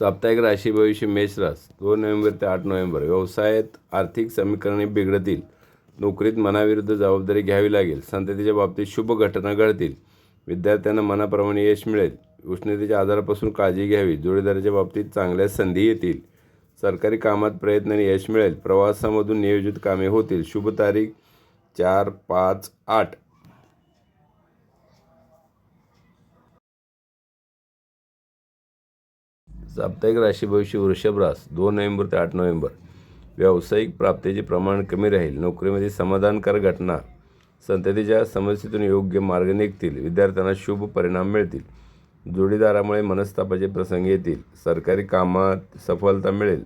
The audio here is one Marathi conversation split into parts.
साप्ताहिक राशी भविष्य मेषरास दोन नोव्हेंबर ते आठ नोव्हेंबर. व्यवसायात आर्थिक समीकरणे बिघडतील. नोकरीत मनाविरुद्ध जबाबदारी घ्यावी लागेल. संततीच्या बाबतीत शुभ घटना घडतील. विद्यार्थ्यांना मनाप्रमाणे यश मिळेल. उष्णतेच्या आजारापासून काळजी घ्यावी. जोडीदाराच्या बाबतीत चांगल्या संधी येतील. सरकारी कामात प्रयत्नाने यश मिळेल. प्रवासामधून नियोजित कामे होतील. शुभ तारीख चार पाच आठ. साप्ताहिक राशी भविष्य वृषभ रास दोन नोव्हेंबर ते आठ नोव्हेंबर. व्यावसायिक प्राप्तीचे प्रमाण कमी राहील. नोकरीमध्ये समाधानकारक घटना. संततीच्या समस्येतून योग्य मार्ग निघतील. विद्यार्थ्यांना शुभ परिणाम मिळतील. जोडीदारामुळे मनस्तापाचे प्रसंग येतील. सरकारी कामात सफलता मिळेल.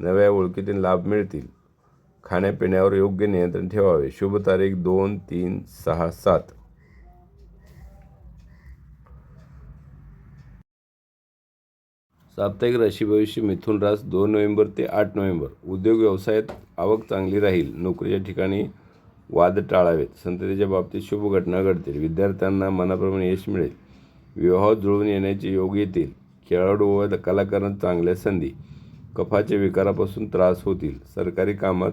नव्या ओळखीतून लाभ मिळतील. खाण्यापिण्यावर योग्य नियंत्रण ठेवावे. शुभ तारीख दोन तीन सहा सात. साप्ताहिक राशी भविष्य मिथुन रास दोन नोव्हेंबर ते आठ नोव्हेंबर. उद्योग व्यवसायात आवक चांगली राहील. नोकरीच्या ठिकाणी वाद टाळावेत. संततीच्या बाबतीत शुभ घटना घडतील. विद्यार्थ्यांना मनाप्रमाणे यश मिळेल. विवाह जुळून येण्याचे योग येतील. खेळाडू व कलाकारांना चांगल्या संधी कफाच्या विकारापासून त्रास होतील. सरकारी कामात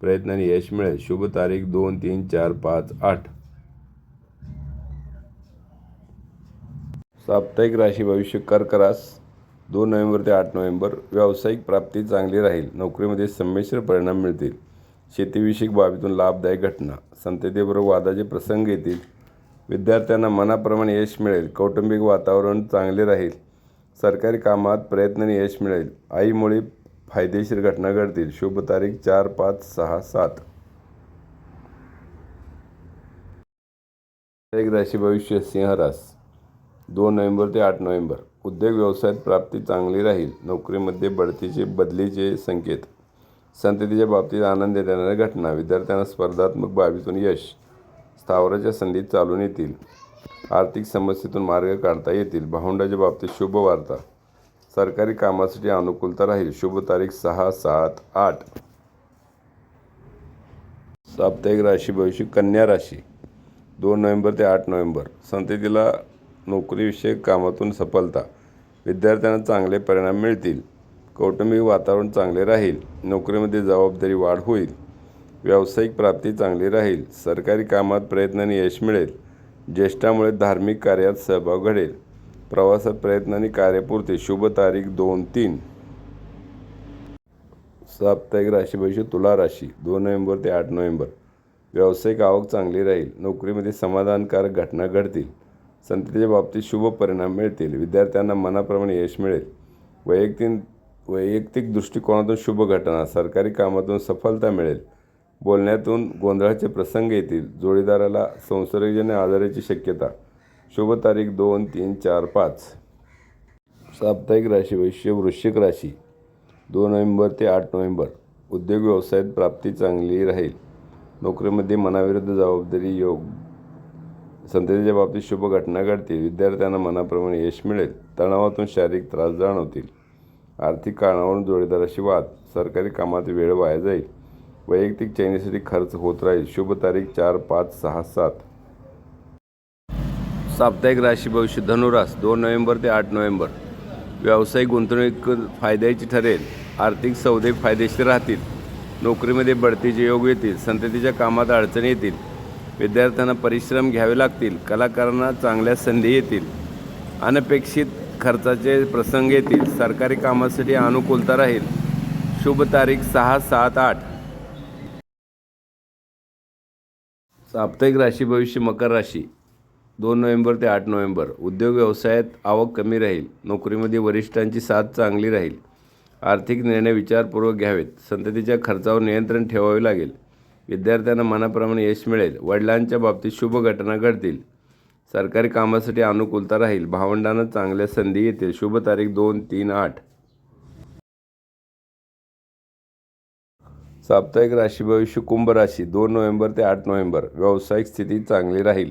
प्रयत्नाने यश मिळेल. शुभ तारीख दोन तीन चार पाच आठ. साप्ताहिक राशी भविष्य कर्करास दोन नोव्हेंबर ते आठ नोव्हेंबर व्यावसायिक प्राप्ती चांगली राहील. नोकरीमध्ये संमिश्र परिणाम मिळतील. शेतीविषयक बाबीतून लाभदायक घटना. संततेबरोबर वादाचे प्रसंग येतील. विद्यार्थ्यांना मनाप्रमाणे यश मिळेल. कौटुंबिक वातावरण चांगले राहील. सरकारी कामात प्रयत्नाने यश मिळेल. आईमुळे फायदेशीर घटना घडतील. शुभ तारीख चार पाच सहा सात. एक राशी भविष्य सिंह रास. दोन नोव्हेंबर ते आठ नोव्हेंबर. उद्योग व्यवसायात प्राप्ती चांगली राहील नोकरीमध्ये बढतीचे बदलीचे संकेत. संततीच्या बाबतीत आनंद देणाऱ्या घटना विद्यार्थ्यांना स्पर्धात्मक बाबीतून यश स्थावराच्या संधीत चालून येतील. आर्थिक समस्येतून मार्ग काढता येतील. भावंडाच्या बाबतीत शुभ वार्ता. सरकारी कामासाठी अनुकूलता राहील. शुभ तारीख सहा सात आठ. साप्ताहिक राशी भविष्य कन्या राशी. दोन नोव्हेंबर ते आठ नोव्हेंबर. संततीला नोकरीविषयक कामातून सफलता. विद्यार्थ्यांना चांगले परिणाम मिळतील. कौटुंबिक वातावरण चांगले राहील. नोकरीमध्ये जबाबदारी वाढ होईल. व्यावसायिक प्राप्ती चांगली राहील. सरकारी कामात प्रयत्नाने यश मिळेल. ज्येष्ठामुळे धार्मिक कार्यात सहभाग घडेल. प्रवासात प्रयत्नाने कार्यपूर्ती. शुभ तारीख दोन तीन. साप्ताहिक राशी भविष्य तुला राशी. दोन नोव्हेंबर ते आठ नोव्हेंबर. व्यावसायिक आवक चांगली राहील. नोकरीमध्ये समाधानकारक घटना घडतील. संततीच्या बाबतीत शुभ परिणाम मिळतील. विद्यार्थ्यांना मनाप्रमाणे यश मिळेल. वैयक्तिक वैयक्तिक दृष्टिकोनातून शुभ घटना सरकारी कामातून सफलता मिळेल. बोलण्यातून गोंधळाचे प्रसंग येतील. जोडीदाराला संसर्गजन्य आजाराची शक्यता. शुभ तारीख दोन तीन चार पाच. साप्ताहिक राशी वैश्य वृश्चिक राशी. दोन नोव्हेंबर ते आठ नोव्हेंबर. उद्योग व्यवसायात प्राप्ती चांगली राहील. नोकरीमध्ये मनाविरुद्ध जबाबदारी योग संततीच्या बाबतीत शुभ घटना घडतील. विद्यार्थ्यांना मनाप्रमाणे यश मिळेल. तणावातून शारीरिक त्रास जाणवतील. आर्थिक कारणावरून जोडीदाराशी वाद. सरकारी कामात वेळ वाया जाईल. वैयक्तिक चैनीसाठी खर्च होत राहील. शुभ तारीख चार पाच सहा सात. साप्ताहिक राशी भविष्य धनुरास दोन नोव्हेंबर ते आठ नोव्हेंबर. व्यावसायिक गुंतवणूक फायद्याची ठरेल. आर्थिक सौदे फायदेशीर राहतील. नोकरीमध्ये बढतीचे योग येतील. संततीच्या कामात अडचणी येतील. विद्यार्थ्यांना परिश्रम घ्यावे लागतील कलाकारांना चांगल्या संधी येतील अनपेक्षित खर्चाचे प्रसंग येतील सरकारी कामासाठी अनुकूलता राहील. शुभ तारीख सहा सात आठ. साप्ताहिक राशी भविष्य मकर राशी. दोन नोव्हेंबर ते आठ नोव्हेंबर. उद्योग व्यवसायात आवक कमी राहील. नोकरीमध्ये वरिष्ठांची साथ चांगली राहील. आर्थिक निर्णय विचारपूर्वक घ्यावेत. संततीच्या खर्चावर नियंत्रण ठेवावे लागेल. विद्यार्थ्यांना मनाप्रमाणे यश मिळेल. वडिलांच्या बाबतीत शुभ घटना घडतील. सरकारी कामासाठी अनुकूलता राहील. भावंडांना चांगल्या संधी येतील. शुभ तारीख दोन तीन आठ. साप्ताहिक राशी भविष्य कुंभ राशी दोन नोव्हेंबर ते आठ नोव्हेंबर. व्यावसायिक स्थिती चांगली राहील.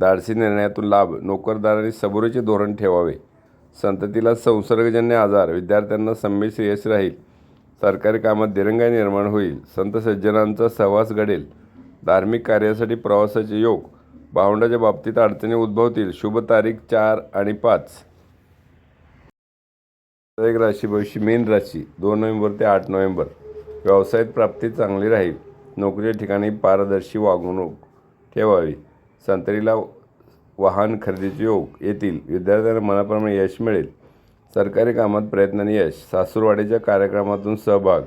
धाडसी निर्णयातून लाभ नोकरदारांनी सबुरीचे धोरण ठेवावे. संततीला संसर्गजन्य आजार विद्यार्थ्यांना संमिश्र यश राहील. सरकारी कामात दिरंगाई निर्माण होईल. संत सज्जनांचा सहवास घडेल. धार्मिक कार्यासाठी प्रवासाचे योग भावंडाच्या बाबतीत अडचणी उद्भवतील. शुभ तारीख चार आणि पाच. एक राशी भविष्य मेन राशी. दोन नोव्हेंबर ते आठ नोव्हेंबर. व्यवसायात प्राप्ती चांगली राहील. नोकरीच्या ठिकाणी पारदर्शी वागणूक ठेवावी. संत्रीला वाहन खरेदीचे योग येतील. विद्यार्थ्यांना मनाप्रमाणे यश मिळेल. सरकारी कामात प्रयत्नांनी यश. सासूरवाडीच्या कार्यक्रमातून सहभाग.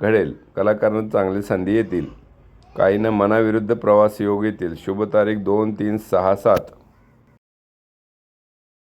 घडेल. कलाकारांना चांगली संधी येतील. काहींना मनाविरुद्ध प्रवास योग येतील. शुभ तारीख दोन तीन सहा सात.